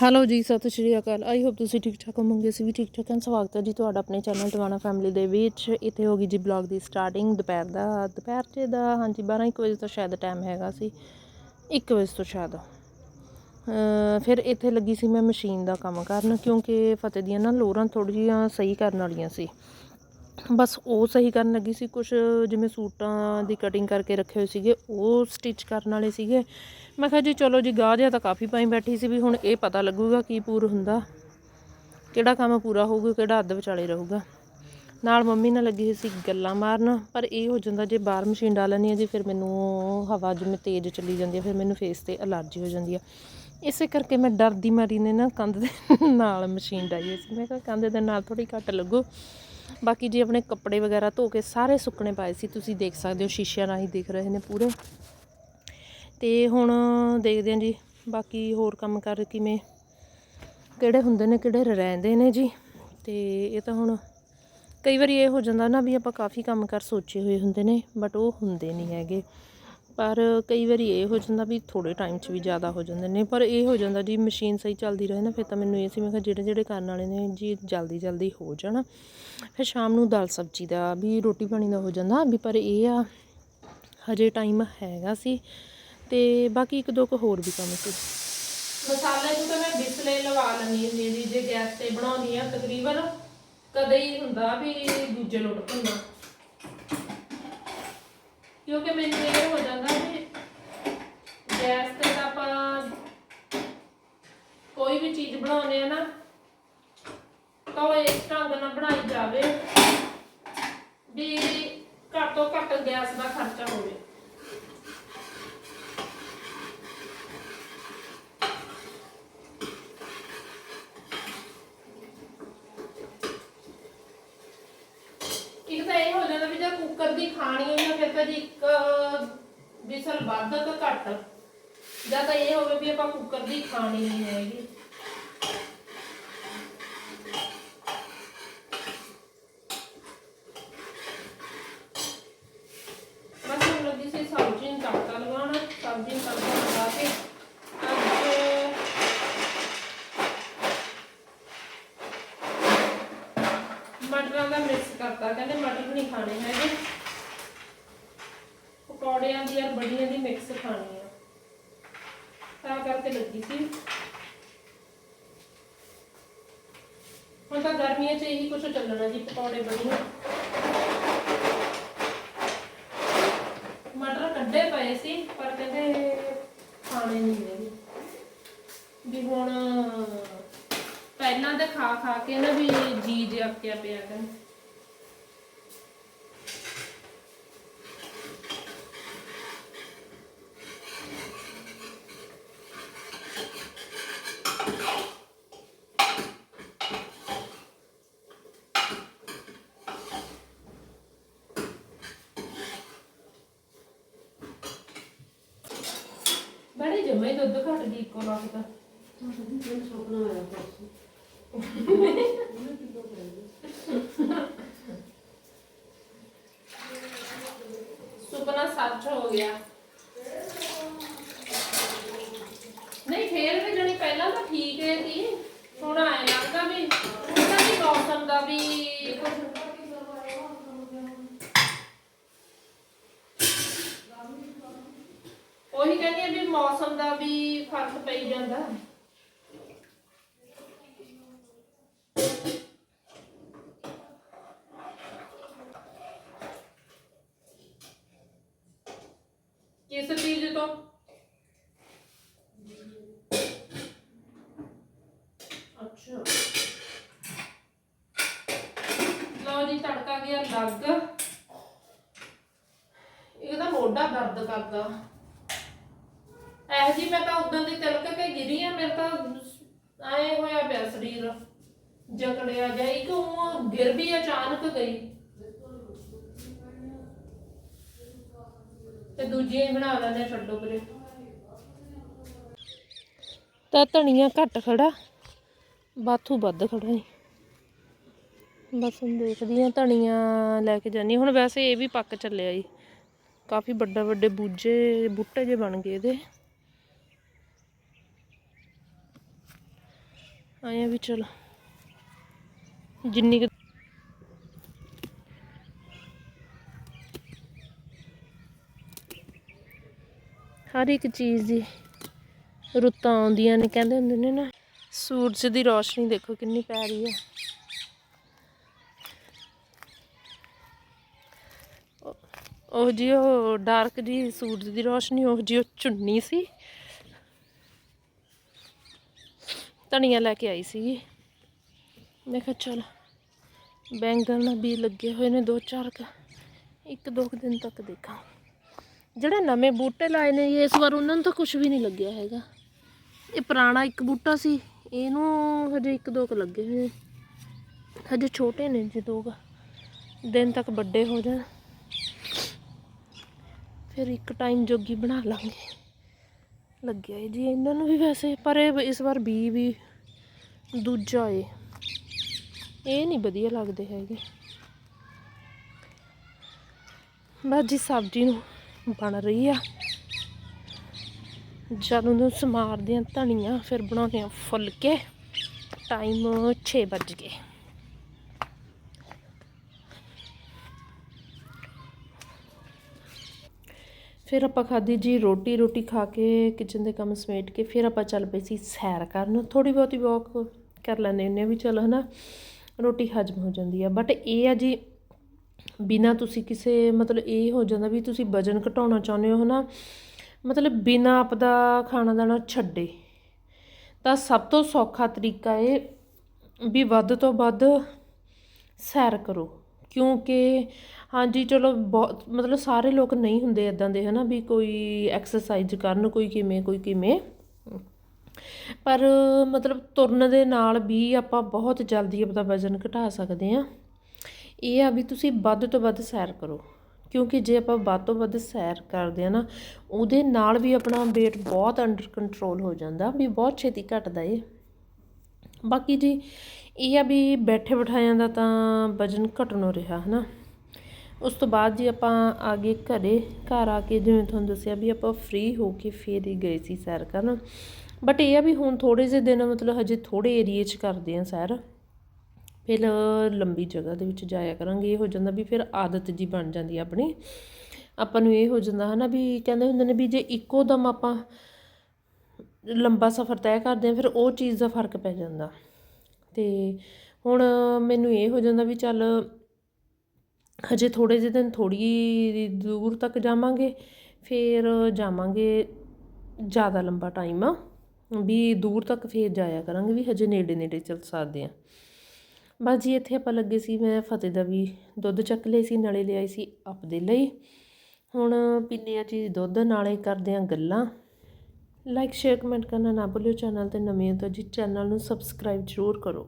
Hello ਜੀ, ਸਤਿ ਸ਼੍ਰੀ ਅਕਾਲ। I hope ਤੁਸੀਂ ਠੀਕ ਠਾਕ ਹੋਵੋਗੇ, ਅਸੀਂ ਵੀ ਠੀਕ ਠਾਕ ਹਾਂ। ਸਵਾਗਤ ਹੈ ਜੀ ਤੁਹਾਡਾ ਆਪਣੇ ਚੈਨਲ ਟਵਾਣਾ ਫੈਮਿਲੀ ਦੇ ਵਿੱਚ। ਇੱਥੇ ਹੋ ਗਈ ਜੀ ਬਲੌਗ ਦੀ ਸਟਾਰਟਿੰਗ ਦੁਪਹਿਰ ਦਾ, ਦੁਪਹਿਰ 'ਚ ਦਾ, ਹਾਂਜੀ 12 1 ਵਜੇ ਤੋਂ ਸ਼ਾਇਦ ਟਾਈਮ ਹੈਗਾ ਸੀ। 1 ਵਜੇ ਤੋਂ ਸ਼ਾਇਦ। ਫਿਰ ਇੱਥੇ ਲੱਗੀ ਸੀ ਮੈਂ ਮਸ਼ੀਨ ਦਾ ਕੰਮ ਕਰਨ, ਕਿਉਂਕਿ ਫਤਿਹ ਦੀਆਂ ਨਾ ਲੋਰਾਂ ਥੋੜ੍ਹੀਆਂ ਸਹੀ ਕਰਨ ਵਾਲੀਆਂ ਸੀ। ਬਸ ਉਹ ਸਹੀ ਕਰਨ ਲੱਗੀ ਸੀ ਕੁਝ ਜਿਵੇਂ ਸੂਟਾਂ ਦੀ ਕਟਿੰਗ ਕਰਕੇ ਰੱਖੇ ਹੋਏ ਸੀਗੇ, ਉਹ ਸਟਿਚ ਕਰਨ ਵਾਲੇ ਸੀਗੇ। ਮੈਂ ਕਿਹਾ ਜੀ ਚਲੋ ਜੀ, ਗਾਹ ਜਿਹਾ ਤਾਂ ਕਾਫੀ ਪਾਈ ਬੈਠੀ ਸੀ ਵੀ ਹੁਣ ਇਹ ਪਤਾ ਲੱਗੂਗਾ ਕੀ ਪੂਰ ਹੁੰਦਾ। ਕਿਹੜਾ ਕੰਮ ਪੂਰਾ ਹੋਊਗਾ, ਕਿਹੜਾ ਅੱਧ ਵਿਚਾਲੇ ਰਹੂਗਾ। ਨਾਲ ਮੰਮੀ ਨਾਲ ਲੱਗੀ ਹੋਈ ਸੀ ਗੱਲਾਂ ਮਾਰਨ, ਪਰ ਇਹ ਹੋ ਜਾਂਦਾ ਜੇ ਬਾਹਰ ਮਸ਼ੀਨ ਡਾਲਣੀ ਹੈ ਜੀ, ਫਿਰ ਮੈਨੂੰ ਹਵਾ ਜਿਵੇਂ ਤੇਜ਼ ਚੱਲੀ ਜਾਂਦੀ ਹੈ ਫਿਰ ਮੈਨੂੰ ਫੇਸ ਤੇ ਅਲਰਜੀ ਹੋ ਜਾਂਦੀ ਹੈ ਇਸੇ ਕਰਕੇ ਮੈਂ ਡਰਦੀ ਮਾਰੀ ਨੇ ਨਾ ਕੰਧ ਦੇ ਨਾਲ ਮਸ਼ੀਨ ਡਾਈ ਹੋਈ ਸੀ। ਮੈਂ ਕਿਹਾ ਕੰਧ ਦੇ ਨਾਲ ਥੋੜੀ ਘੱਟ ਲੱਗੂ। ਬਾਕੀ ਜੀ ਆਪਣੇ ਕੱਪੜੇ ਵਗੈਰਾ ਧੋ ਕੇ ਸਾਰੇ ਸੁੱਕਣੇ ਪਾਏ ਸੀ, ਤੁਸੀਂ ਦੇਖ ਸਕਦੇ ਹੋ, ਸ਼ੀਸ਼ਿਆਂ ਰਾਹੀਂ ਦਿਖ ਰਹੇ ਨੇ ਪੂਰੇ। ਤੇ ਹੁਣ ਦੇਖਦੇ ਹਾਂ ਜੀ, ਬਾਕੀ ਹੋਰ ਕੰਮ ਕਰ ਕਿਵੇਂ, ਕਿਹੜੇ ਹੁੰਦੇ ਨੇ, ਕਿਹੜੇ ਰਹਿੰਦੇ ਨੇ ਜੀ। ਤੇ ਇਹ ਤਾਂ ਹੁਣ ਕਈ ਵਾਰੀ ਇਹ ਹੋ ਜਾਂਦਾ ਨਾ ਵੀ ਆਪਾਂ ਕਾਫੀ ਕੰਮ ਕਰ ਸੋਚੇ ਹੋਏ ਹੁੰਦੇ ਨੇ ਬਟ ਉਹ ਹੁੰਦੇ ਨਹੀਂ ਹੈਗੇ। ਪਰ ਕਈ ਵਾਰੀ ਇਹ ਹੋ ਜਾਂਦਾ ਵੀ ਥੋੜੇ ਟਾਈਮ 'ਚ ਵੀ ਜ਼ਿਆਦਾ ਹੋ ਜਾਂਦੇ ਨੇ, ਪਰ ਇਹ ਹੋ ਜਾਂਦਾ ਜੀ ਮਸ਼ੀਨ ਸਹੀ ਚੱਲਦੀ ਰਹੇ ਨਾ, ਫਿਰ ਤਾਂ ਮੈਨੂੰ ਇਹ ਸੀ, ਮੈਂ ਕਿਹਾ ਜਿਹੜੇ ਜਿਹੜੇ ਕਰਨ ਵਾਲੇ ਨੇ ਜੀ ਜਲਦੀ ਜਲਦੀ ਹੋ ਜਾਣ। ਫਿਰ ਸ਼ਾਮ ਨੂੰ ਦਾਲ ਸਬਜ਼ੀ ਦਾ ਵੀ ਰੋਟੀ ਪਾਣੀ ਦਾ ਹੋ ਜਾਂਦਾ ਵੀ ਪਰ ਇਹ ਆ ਹਜੇ ਟਾਈਮ ਹੈਗਾ ਸੀ ਤੇ ਬਾਕੀ ਇੱਕ ਦੋ ਕੁ ਹੋਰ ਵੀ ਕੰਮ ਸੀ। ਮਸਾਲੇ ਨੂੰ ਤਾਂ ਮੈਂ ਬਿਸਲੇ ਲਵਾ ਲੈਂਦੀ ਹੁੰਦੀ ਜੀ ਜੇ ਗੈਸ ਤੇ ਬਣਾਉਣੀ ਆ ਤਕਰੀਬਨ ਕਦੇ ਹੀ ਹੁੰਦਾ ਵੀ ਦੂਜੇ ਲੁੱਟ ਭੁੰਨਾ ਕਿਉਂਕਿ ਮੈਨੂੰ ਇਹ ਹੋ ਜਾਂਦਾ ਕਿ ਗੈਸ ਤੇ ਤਾਂ ਆਪਾਂ ਕੋਈ ਵੀ ਚੀਜ਼ ਬਣਾਉਂਦੇ ਆ ਨਾ, ਤਾਂ ਉਹ ਇਸ ਢੰਗ ਨਾਲ ਬਣਾਈ ਜਾਵੇ ਵੀ ਘੱਟ ਤੋਂ ਘੱਟ ਗੈਸ ਦਾ ਖਰਚਾ ਹੋਵੇ। ਇੱਕ ਤਾਂ ਇਹ ਹੋ ਜਾਂਦਾ ਵੀ ਜੇ ਕੁੱਕਰ ਦੀ ਖਾਣੀ ਹੋਈ ਨਾ ਫਿਰ ਤਾਂ ਜੀ ਇੱਕ ਵਿਸਲ ਵੱਧ ਤਾਂ ਘੱਟ। ਜਾਂ ਤਾਂ ਇਹ ਹੋਵੇ ਵੀ ਆਪਾਂ ਕੁੱਕਰ ਦੀ ਖਾਣੀ ਨਹੀਂ ਹੈਗੀ ਬਸ ਹੁਣ ਲੱਗੀ ਸੀ ਸਬਜ਼ੀ ਨੂੰ ਤੜਕਾ ਲਗਾਉਣਾ ਸਬਜ਼ੀ ਨੂੰ ਤੜਕਾ ਲਗਾ ਕੇ ਅੱਜ ਮਟਰਾਂ ਦਾ ਮਿਕਸ ਕਰਤਾ। ਕਹਿੰਦੇ ਮਟਰ ਨਹੀਂ ਖਾਣੇ ਹੈਗੇ। ਪਕੌੜਿਆਂ ਦੀ ਔਰ ਬੜੀਆਂ ਦੀ ਮਿਕਸ ਖਾਣੀ ਆ। ਤਾਂ ਕਰਕੇ ਲੱਗੀ ਸੀ। ਹੁਣ ਤਾਂ ਗਰਮੀਆਂ 'ਚ ਇਹੀ ਕੁਝ ਚੱਲਣਾ ਜੀ, ਪਕੌੜੇ ਬੜੀਆਂ ਮਟਰ ਕੱਢੇ ਪਏ ਸੀ, ਪਰ ਕਹਿੰਦੇ ਖਾਣੇ ਨਹੀਂ ਹੈਗੇ। ਵੀ ਹੁਣ ਪਹਿਲਾਂ ਤਾਂ ਖਾ ਖਾ ਕੇ ਨਾ ਵੀ ਜੀ ਜਿਹਾ ਅੱਕਿਆ ਪਿਆ ਕਰ ਬੜੀ ਜਮੇ ਦੁੱਧ ਘਟ ਗਈ ਇੱਕੋ ਲੱਖ ਤਾਂ ਸੁਪਨਾ ਸੱਚ ਹੋ ਗਿਆ ਨਹੀਂ ਫੇਰ ਵੀ ਜਣੀ ਪਹਿਲਾਂ ਤਾਂ ਠੀਕ ਹੈ ਸੀ ਹੁਣ ਆਏ ਲੱਗਦਾ ਵੀ ਉਹਦਾ ਵੀ ਮੌਸਮ ਦਾ ਵੀ ਕੁਝ ਉਹੀ ਕਹਿੰਦੀ ਆ ਵੀ ਮੌਸਮ ਦਾ ਵੀ ਫ਼ਰਕ ਪਈ ਜਾਂਦਾ। ਕਿਸ ਚੀਜ਼ ਤੋਂ? ਅੱਛਾ। ਲਓ ਜੀ ਤੜਕਾ ਗਿਆ ਲੱਗ। ਇਹਦਾ ਮੋਢਾ ਦਰਦ ਕਰਦਾ। ਇਹ ਜੀ ਮੈਂ ਤਾਂ ਉਦੋਂ ਦੀ ਤਿਲਕ ਕੇ ਗਿਰੀ ਆ, ਮੇਰੇ ਤਾਂ ਐ ਹੋਇਆ ਪਿਆ ਸਰੀਰ। ਜਕੜਿਆ ਜਾਈ ਕਿ ਉਹ ਗਿਰ ਵੀ ਅਚਾਨਕ ਗਈ। ਤੇ ਦੂਜੀਆਂ ਹੀ ਬਣਾ ਲੈਣੇ ਛੱਡੋ ਪਰੇ। ਤਾਂ ਧਨੀਆ ਘੱਟ ਖੜਾ, ਬਾਥੂ ਵੱਧ ਖੜਾ ਈ ਬਸ ਹੁਣ ਦੇਖਦੀ ਆ ਧਨੀਆ ਲੈ ਕੇ ਜਾਨੀ ਹੁਣ ਵੈਸੇ ਇਹ ਵੀ ਪੱਕ ਚੱਲਿਆ ਈ। ਕਾਫੀ ਵੱਡਾ ਵੱਡੇ ਬੂਝੇ, ਬੂਟੇ ਜੇ ਬਣ ਗਏ ਇਹਦੇ। ਆਏ ਵੀ ਚਲੋ। ਜਿੰਨੀ ਕੁ ਹਰ ਇੱਕ ਚੀਜ਼ ਦੀ ਰੁੱਤਾਂ ਆਉਂਦੀਆਂ ਨੇ, ਕਹਿੰਦੇ ਹੁੰਦੇ ਨੇ ਨਾ, ਸੂਰਜ ਦੀ ਰੋਸ਼ਨੀ ਦੇਖੋ ਕਿੰਨੀ ਪੈ ਰਹੀ ਹੈ ਉਹ- ਉਹ ਜੀ ਉਹ ਡਾਰਕ ਜੀ ਸੂਰਜ ਦੀ ਰੋਸ਼ਨੀ, ਉਹ ਜੀ ਉਹ ਚੁੰਨੀ ਸੀ। ਧਨੀਆ ਲੈ ਕੇ ਆਈ ਸੀਗੀ। ਮੈਂ ਕਿਹਾ ਚਲ ਬੈਂਗਣ ਵੀ ਲੱਗੇ ਹੋਏ ਨੇ ਦੋ ਚਾਰ ਕ। ਇੱਕ ਦੋ ਕੁ ਦਿਨ ਤੱਕ ਦੇਖਾਂ। ਜਿਹੜੇ ਨਵੇਂ ਬੂਟੇ ਲਾਏ ਨੇ, ਇਸ ਵਾਰ ਉਹਨਾਂ ਨੂੰ ਤਾਂ ਕੁਝ ਵੀ ਨਹੀਂ ਲੱਗਿਆ ਹੈਗਾ। ਇਹ ਪੁਰਾਣਾ ਇੱਕ ਬੂਟਾ ਸੀ, ਇਹਨੂੰ ਹਜੇ ਇੱਕ ਦੋ ਕ ਲੱਗੇ ਹੋਏ ਨੇ। ਹਜੇ ਛੋਟੇ ਨੇ ਜੀ ਦੋ ਕੁ। ਦਿਨ ਤੱਕ ਵੱਡੇ ਹੋ ਜਾਣ। ਫਿਰ ਇੱਕ ਟਾਈਮ ਜੋਗੀ ਬਣਾ ਲਾਂਗੇ। ਲੱਗਿਆ ਏ ਜੀ। ਇਹਨਾਂ ਨੂੰ ਵੀ ਵੈਸੇ, ਪਰ ਇਹ ਇਸ ਵਾਰ ਬੀ ਵੀ ਦੂਜਾ ਏ। ਇਹ ਨਹੀਂ ਵਧੀਆ ਲੱਗਦੇ ਹੈਗੇ। ਬਸ ਜੀ ਸਬਜ਼ੀ ਨੂੰ ਬਣ ਰਹੀ ਆ। ਜਦੋਂ ਨੂੰ ਸਮਾਰਦੇ ਆ ਧਨੀਆ, ਫਿਰ ਬਣਾਉਂਦੇ ਆ ਫੁਲਕੇ। ਟਾਈਮ 6 ਵੱਜ ਗਏ। ਫਿਰ ਆਪਾਂ ਖਾਧੀ ਜੀ ਰੋਟੀ ਰੋਟੀ ਖਾ ਕੇ ਕਿਚਨ ਦੇ ਕੰਮ ਸਮੇਟ ਕੇ ਫਿਰ ਆਪਾਂ ਚੱਲ ਪਏ ਸੀ ਸੈਰ ਕਰਨ। ਥੋੜੀ ਬਹੁਤੀ ਵਾਕ ਕਰ ਲੈਂਦੇ ਹੁੰਦੇ ਹਾਂ ਵੀ ਚਲ ਹਨਾ, ਰੋਟੀ ਹਜਮ ਹੋ ਜਾਂਦੀ ਆ। ਬਟ ਇਹ ਆ ਜੀ, ਬਿਨਾ ਤੁਸੀਂ ਕਿਸੇ, ਮਤਲਬ ਇਹ ਹੋ ਜਾਂਦਾ ਵੀ ਤੁਸੀਂ ਵਜਨ ਘਟਾਉਣਾ ਚਾਹੁੰਦੇ ਹੋ ਹਨਾ, ਮਤਲਬ ਬਿਨਾ ਆਪਦਾ ਖਾਣਾ ਦਾਣਾ ਛੱਡੇ। ਤਾਂ ਸਭ ਤੋਂ ਸੌਖਾ ਤਰੀਕਾ ਇਹ ਵੀ ਵੱਧ ਤੋਂ ਵੱਧ ਸੈਰ ਕਰੋ। ਕਿਉਂਕਿ ਹਾਂਜੀ, ਚਲੋ ਬਹੁਤ, ਮਤਲਬ ਸਾਰੇ ਲੋਕ ਨਹੀਂ ਹੁੰਦੇ ਇੱਦਾਂ ਦੇ ਹੈ ਨਾ ਵੀ ਕੋਈ ਐਕਸਰਸਾਈਜ਼ ਕਰਨ, ਕੋਈ ਕਿਵੇਂ ਕੋਈ ਕਿਵੇਂ। ਪਰ ਮਤਲਬ ਤੁਰਨ ਦੇ ਨਾਲ ਵੀ ਆਪਾਂ ਬਹੁਤ ਜਲਦੀ ਆਪਦਾ ਵਜ਼ਨ ਘਟਾ ਸਕਦੇ ਹਾਂ। ਇਹ ਆ ਵੀ ਤੁਸੀਂ ਵੱਧ ਤੋਂ ਵੱਧ ਸੈਰ ਕਰੋ, ਕਿਉਂਕਿ ਜੇ ਆਪਾਂ ਵੱਧ ਤੋਂ ਵੱਧ ਸੈਰ ਕਰਦੇ ਆ ਨਾ, ਉਹਦੇ ਨਾਲ ਵੀ ਆਪਣਾ weight ਬਹੁਤ ਅੰਡਰ ਕੰਟਰੋਲ ਹੋ ਜਾਂਦਾ, ਵੀ ਬਹੁਤ ਛੇਤੀ ਘਟਦਾ ਏ। ਬਾਕੀ ਜੀ ਇਹ ਆ ਵੀ ਬੈਠੇ ਬਿਠਾਇਆਂ ਦਾ ਤਾਂ ਵਜਨ ਘਟਣੋਂ ਰਿਹਾ, ਹਨਾ। ਉਸ ਤੋਂ ਬਾਅਦ ਜੀ ਆਪਾਂ ਆ ਗਏ ਘਰੇ, ਘਰ ਆ ਕੇ ਜਿਵੇਂ ਤੁਹਾਨੂੰ ਦੱਸਿਆ ਵੀ ਆਪਾਂ ਫ੍ਰੀ ਹੋ ਕੇ ਫੇਰ ਹੀ ਗਏ ਸੀ ਸੈਰ ਕਰਨ। ਬਟ ਇਹ ਆ ਵੀ ਹੁਣ ਥੋੜੇ ਜਿਹੇ ਦਿਨ ਮਤਲਬ ਹਜੇ ਥੋੜੇ ਏਰੀਏ 'ਚ ਕਰਦੇ ਆ ਸੈਰ। ਫਿਰ ਲੰਬੀ ਜਗ੍ਹਾ ਦੇ ਵਿੱਚ ਜਾਇਆ ਕਰਾਂਗੇ, ਇਹ ਹੋ ਜਾਂਦਾ ਵੀ ਫਿਰ ਆਦਤ ਜੀ ਬਣ ਜਾਂਦੀ ਆ ਆਪਣੀ। ਆਪਾਂ ਨੂੰ ਇਹ ਹੋ ਜਾਂਦਾ, ਹਨਾ ਵੀ ਕਹਿੰਦੇ ਹੁੰਦੇ ਨੇ ਵੀ ਜੇ ਇੱਕੋ ਦਮ ਆਪਾਂ ਲੰਬਾ ਸਫ਼ਰ ਤੈਅ ਕਰਦੇ ਹਾਂ ਫਿਰ ਉਹ ਚੀਜ਼ ਦਾ ਫ਼ਰਕ ਪੈ ਜਾਂਦਾ। ਅਤੇ ਹੁਣ ਮੈਨੂੰ ਇਹ ਹੋ ਜਾਂਦਾ ਵੀ ਚੱਲ ਹਜੇ ਥੋੜ੍ਹੇ ਜਿਹੇ ਦਿਨ ਥੋੜੀ ਦੂਰ ਤੱਕ ਜਾਵਾਂਗੇ, ਫਿਰ ਜਾਵਾਂਗੇ ਜ਼ਿਆਦਾ ਲੰਬਾ ਟਾਈਮ ਆ, ਵੀ ਦੂਰ ਤੱਕ ਫੇਰ ਜਾਇਆ ਕਰਾਂਗੇ, ਵੀ ਹਜੇ ਨੇੜੇ ਨੇੜੇ ਚੱਲ ਸਕਦੇ ਆ। ਬਸ ਜੀ ਇੱਥੇ ਆਪਾਂ ਲੱਗੇ ਸੀ, ਮੈਂ ਫਤਿਹ ਦਾ ਵੀ ਦੁੱਧ ਚੱਕ ਲਏ ਸੀ, ਨਾਲੇ ਲਿਆਈ ਸੀ ਆਪਦੇ ਲਈ। ਹੁਣ ਪੀਨੇ ਆ ਚੀਜ਼ ਦੁੱਧ, ਨਾਲੇ ਕਰਦੇ ਆ ਗੱਲਾਂ। ਲਾਈਕ, ਸ਼ੇਅਰ, ਕਮੈਂਟ ਕਰਨਾ ਨਾ ਭੁੱਲਿਓ। ਚੈਨਲ ਤੇ ਨਵੇਂ ਹੋ ਤਾਂ ਜੀ ਚੈਨਲ ਨੂੰ ਸਬਸਕ੍ਰਾਈਬ ਜ਼ਰੂਰ ਕਰੋ।